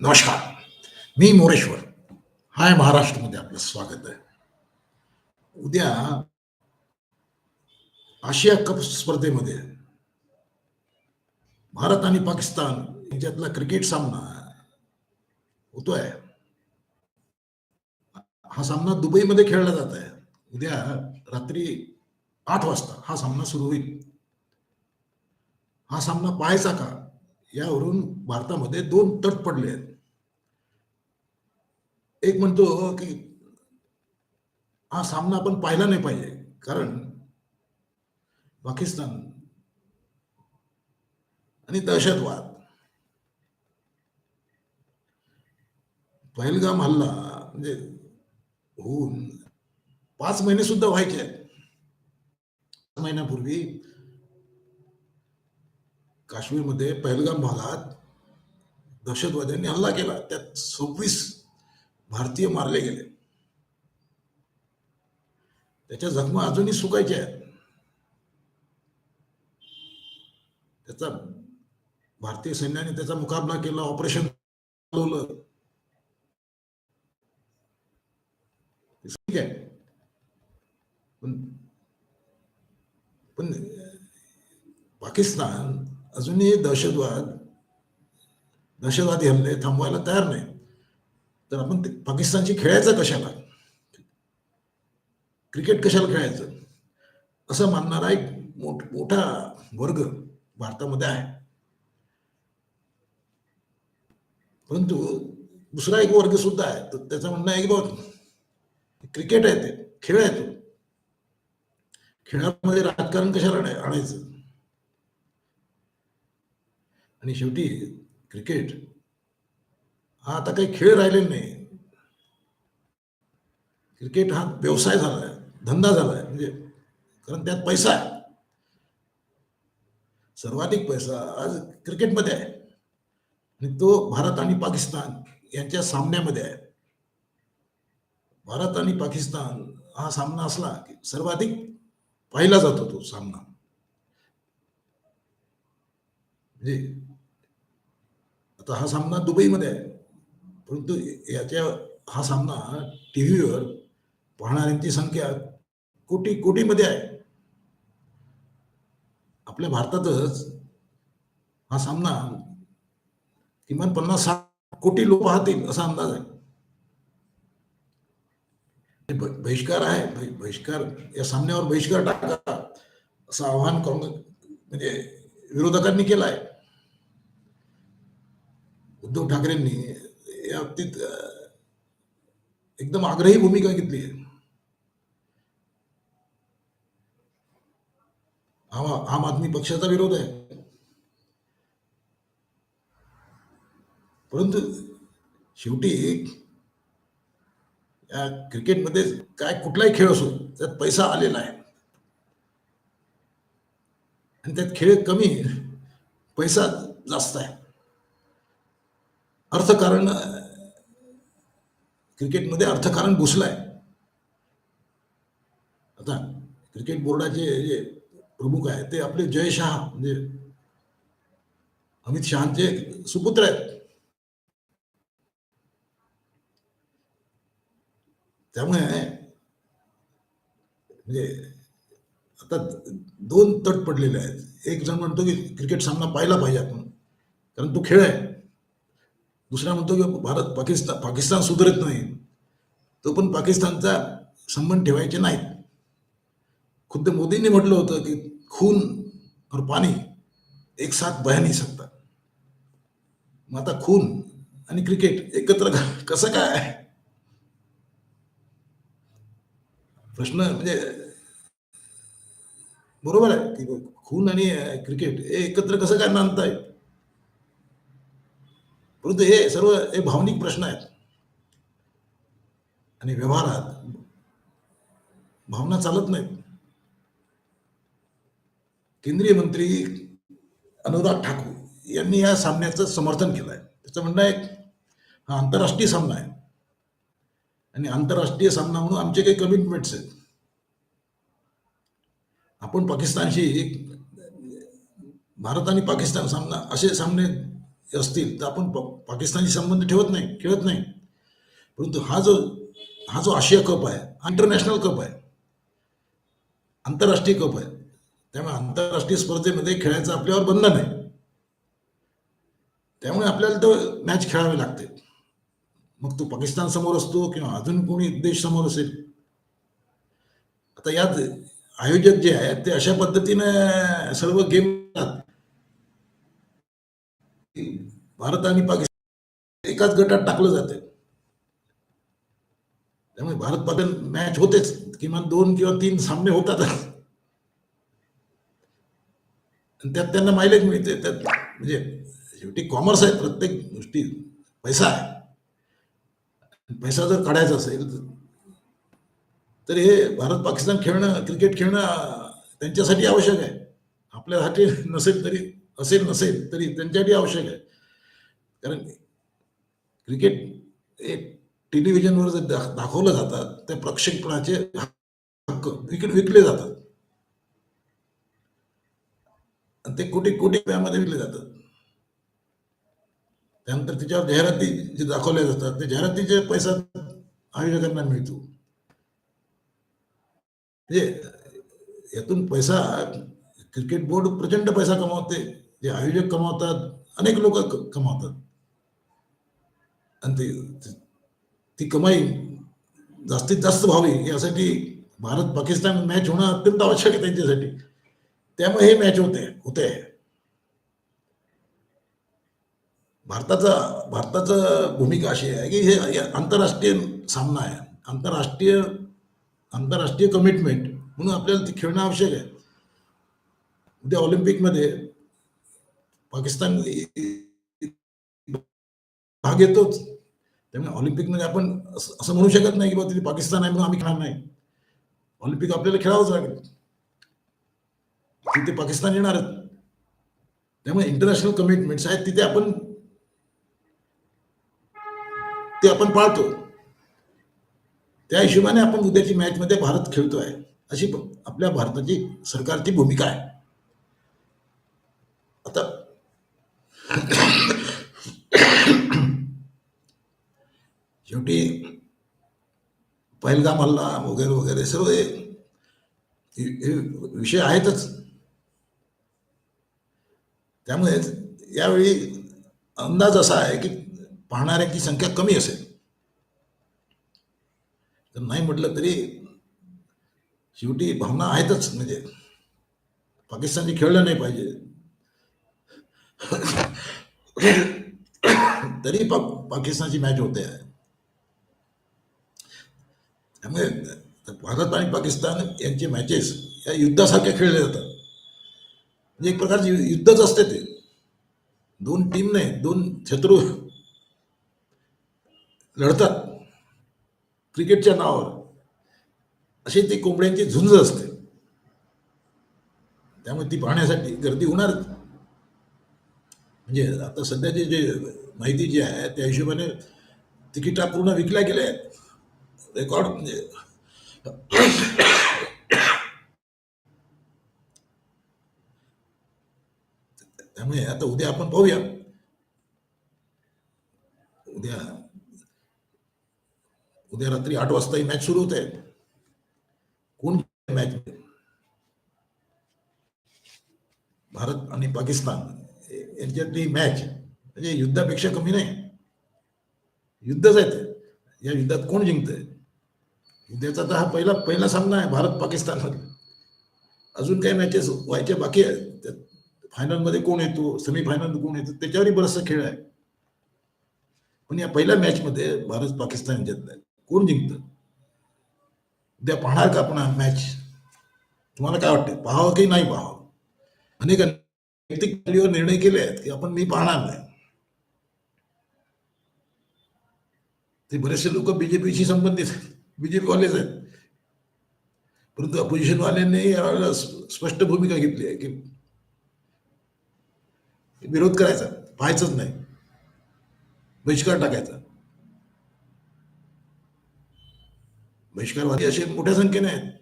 नमस्कार. मी मोरेश्वर. हाय महाराष्ट्रमध्ये आपलं स्वागत आहे. उद्या आशिया कप स्पर्धेमध्ये भारत आणि पाकिस्तान यांच्यातला क्रिकेट सामना होतोय. हा सामना दुबईमध्ये खेळला जात आहे. उद्या रात्री आठ वाजता हा सामना सुरू होईल. हा सामना पाहायचा का? यावरून भारतामध्ये दोन तट पडले आहेत. एक म्हणतो की हा सामना आपण पाहिला नाही पाहिजे. कारण पाकिस्तान आणि दहशतवाद पहिलगाम हल्ला म्हणजे होऊन पाच महिने सुद्धा व्हायचे आहेत. महिन्यापूर्वी काश्मीरमध्ये पहलगाम भागात दहशतवाद्यांनी हल्ला केला. त्यात सव्वीस भारतीय मारले गेले. त्याच्या जखमा अजूनही सुकायच्या आहेत. त्याचा भारतीय सैन्याने त्याचा मुकाबला केला ऑपरेशन चालवलं. ठीक आहे. पण पण पाकिस्तान अजूनही दहशतवाद दहशतवादी हल्ले थांबवायला तयार नाही. तर आपण ते पाकिस्तानची खेळायचं कशाला? क्रिकेट कशाला खेळायचं? असं मानणारा एक मोठ मोठा वर्ग भारतामध्ये आहे. परंतु दुसरा एक वर्ग सुद्धा आहे तर त्याचं म्हणणं आहे की बाबा क्रिकेट आहे ते खेळ आहे तो. खेळामध्ये राजकारण कशाला आणायचं? आणि शेवटी क्रिकेट हा आता काही खेळ राहिलेला नाही. क्रिकेट हा व्यवसाय झालाय धंदा झालाय म्हणजे कारण त्यात पैसा आहे. सर्वाधिक पैसा आज क्रिकेटमध्ये आहे. आणि तो भारत आणि पाकिस्तान यांच्या सामन्यामध्ये आहे. भारत आणि पाकिस्तान हा सामना असला की सर्वाधिक पाहिला जातो तो सामना. म्हणजे आता हा सामना दुबईमध्ये आहे. परंतु याच्या हा सामना टी व्हीवर पाहणाऱ्यांची संख्या कोटी कोटीमध्ये आहे. आपल्या भारतातच हा सामना किमान पन्नास साठ कोटी लोक पाहतील असा अंदाज आहे. बहिष्कार आहे. बहिष्कार या सामन्यावर बहिष्कार टाका असं आव्हान काँग्रेस म्हणजे विरोधकांनी केलं आहे उद्धव ठाकरेंनी या बाबतीत एकदम आग्रही भूमिका घेतली आहे. आम आदमी पक्षाचा विरोध आहे. परंतु शेवटी या क्रिकेटमध्ये काय कुठलाही खेळ असो त्यात पैसा आलेला आहे. आणि त्यात खेळ कमी पैसा जास्त आहे. अर्थकारण क्रिकेटमध्ये अर्थकारण घुसलंय. आता क्रिकेट बोर्डाचे जे प्रमुख आहेत ते आपले जय शहा म्हणजे अमित शहाचे सुपुत्र आहेत. त्यामुळे म्हणजे आता दोन तट पडलेले आहेत. एक जण म्हणतो की क्रिकेट सामना पाहिला पाहिजे आपण कारण तो खेळ आहे. दुसरा म्हणतो की भारत पाकिस्तान पाकिस्तान सुधरत नाही. तो पण पाकिस्तानचा संबंध ठेवायचे नाहीत. खुद्द मोदींनी म्हटलं होतं की खून और पाणी एक साथ बह नाही सकता. मग आता खून आणि क्रिकेट एकत्र कसं काय प्रश्न म्हणजे बरोबर आहे की खून आणि क्रिकेट हे एकत्र कसं काय नांदता येईल परंतु हे सर्व हे भावनिक प्रश्न आहेत. आणि व्यवहारात भावना चालत नाहीत. केंद्रीय मंत्री अनुराग ठाकूर यांनी या सामन्याचं समर्थन केलं आहे त्याचं म्हणणं आहे हा आंतरराष्ट्रीय सामना आहे. आणि आंतरराष्ट्रीय सामना म्हणून आमचे काही कमिटमेंट्स आहेत. आपण पाकिस्तानशी भारत आणि पाकिस्तान सामना असे सामने असतील तर आपण पाकिस्तानशी संबंध ठेवत नाही खेळत नाही. परंतु हा जो हा जो आशिया कप आहे इंटरनॅशनल कप आहे आंतरराष्ट्रीय कप आहे त्यामुळे आंतरराष्ट्रीय स्पर्धेमध्ये खेळायचं आपल्यावर बंधन आहे. त्यामुळे आपल्याला तो मॅच खेळावे लागते मग तो पाकिस्तान समोर असतो किंवा अजून कोणी देश समोर असेल. आता यात आयोजक जे आहेत ते अशा पद्धतीने सर्व गेम भारत आणि पाकिस्तान एकाच गटात टाकलं जाते त्यामुळे भारत पाकिस्तान मॅच होतेच. किमान दोन किंवा तीन सामने होतात. आणि त्यात त्यांना मायलेज मिळते. त्यात म्हणजे शेवटी कॉमर्स आहे. प्रत्येक गोष्टी पैसा आहे. पैसा जर काढायचा असेल तर हे भारत पाकिस्तान खेळणं क्रिकेट खेळणं त्यांच्यासाठी आवश्यक आहे. आपल्यासाठी नसेल तरी असेल नसेल तरी त्यांच्यासाठी आवश्यक आहे. कारण. क्रिकेट हे टेलिव्हिजनवर जर दाखवलं जातात त्या प्रक्षेपणाचे हक्क विक विकले जातात. आणि ते कोटी कोटी रुपयामध्ये विकले जातात. त्यानंतर त्याच्यावर जाहिराती जे दाखवल्या जातात ते जाहिरातीचे पैसा आयोजकांना मिळतो. म्हणजे यातून पैसा क्रिकेट बोर्ड प्रचंड पैसा कमावते. जे आयोजक कमावतात अनेक लोक कमावतात. आणि ते ती कमाई जास्तीत जास्त व्हावी यासाठी भारत पाकिस्तान मॅच होणं अत्यंत आवश्यक आहे त्यांच्यासाठी. त्यामुळे हे मॅच होते होते. भारताचा भारताचं भूमिका अशी आहे की हे हे आंतरराष्ट्रीय सामना आहे. आंतरराष्ट्रीय आंतरराष्ट्रीय कमिटमेंट म्हणून आपल्याला ते खेळणं आवश्यक आहे. उद्या ऑलिम्पिकमध्ये पाकिस्तान भाग येतोच त्यामुळे ऑलिम्पिकमध्ये म्हणजे आपण असं म्हणू शकत नाही की बाबा तिथे पाकिस्तान आहे म्हणून आम्ही खेळणार नाही. ऑलिम्पिक आपल्याला खेळावंच लागेल. तिथे पाकिस्तान येणारच त्यामुळे इंटरनॅशनल कमिटमेंट्स आहेत तिथे आपण ते आपण पाळतो. त्या हिशोबाने आपण उद्याची मॅचमध्ये भारत खेळतो आहे अशी आपल्या भारताची सरकारची भूमिका आहे. आता शेवटी पहिलगाम हल्ला वगैरे वगैरे सर्व हे विषय आहेतच. त्यामुळे यावेळी अंदाज असा आहे की पाहणाऱ्यांची संख्या कमी असेल. तर नाही म्हटलं तरी शेवटी भावना आहेतच. म्हणजे पाकिस्तानची खेळलं नाही पाहिजे. तरी पा पाकिस्तानची मॅच होते. आहे त्यामुळे भारत आणि पाकिस्तान यांचे मॅचेस या युद्धासारखे खेळले जातात. म्हणजे एक प्रकारचे यु- युद्धच असते ते. दोन टीम नाही दोन शत्रू लढतात. क्रिकेटच्या नावावर. अशी ती कोंबड्यांची झुंज असते. त्यामुळे ती पाहण्यासाठी गर्दी होणार. म्हणजे आता सध्याची जे माहिती जी आहे त्या हिशोबाने तिकिटा पूर्ण विकल्या गेल्या आहेत. रेकॉर्ड म्हणजे त्यामुळे आता उद्या आपण पाहूया. उद्या उद्या रात्री आठ वाजता ही मॅच सुरू होते. कोण मॅच भारत आणि पाकिस्तान. यांच्यातली मॅच म्हणजे युद्धापेक्षा कमी नाही. युद्धच आहे ते. या युद्धात कोण जिंकतंय? उद्याचा तर हा पहिला पहिला सामना आहे भारत पाकिस्तान अजून काही मॅचेस व्हायच्या बाकी आहेत त्यात फायनलमध्ये कोण येतो सेमीफायनल कोण येतो त्याच्यावरही बराचसा खेळ आहे. पण या पहिल्या मॅचमध्ये भारत पाकिस्तान यांच्यातला कोण जिंकतं? उद्या पाहणार का आपण मॅच तुम्हाला काय वाटतं पाहावं की नाही पाहावं? अनेकांनी वैयक्तिक पातळीवर निर्णय केले आहेत की आपण मी पाहणार नाही. ते बरेचसे लोक बीजेपीशी संबंधित आहेत. वालेच आहेत. परंतु अपोजिशनवाल्यांनी यावेळेला स्पष्ट भूमिका घेतली आहे की विरोध करायचा पाहायचंच नाही. बहिष्कार टाकायचा. बहिष्कारवादी असे मोठ्या संख्येने आहेत.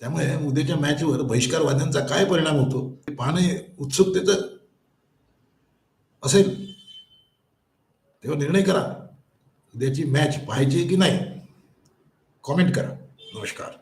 त्यामुळे उद्याच्या मॅचवर बहिष्कारवाद्यांचा काय परिणाम होतो हे पाहणे उत्सुकतेचं असेल. तेव्हा निर्णय करा. उद्याची मॅच पाहायची की नाही. कॉमेंट करा नमस्कार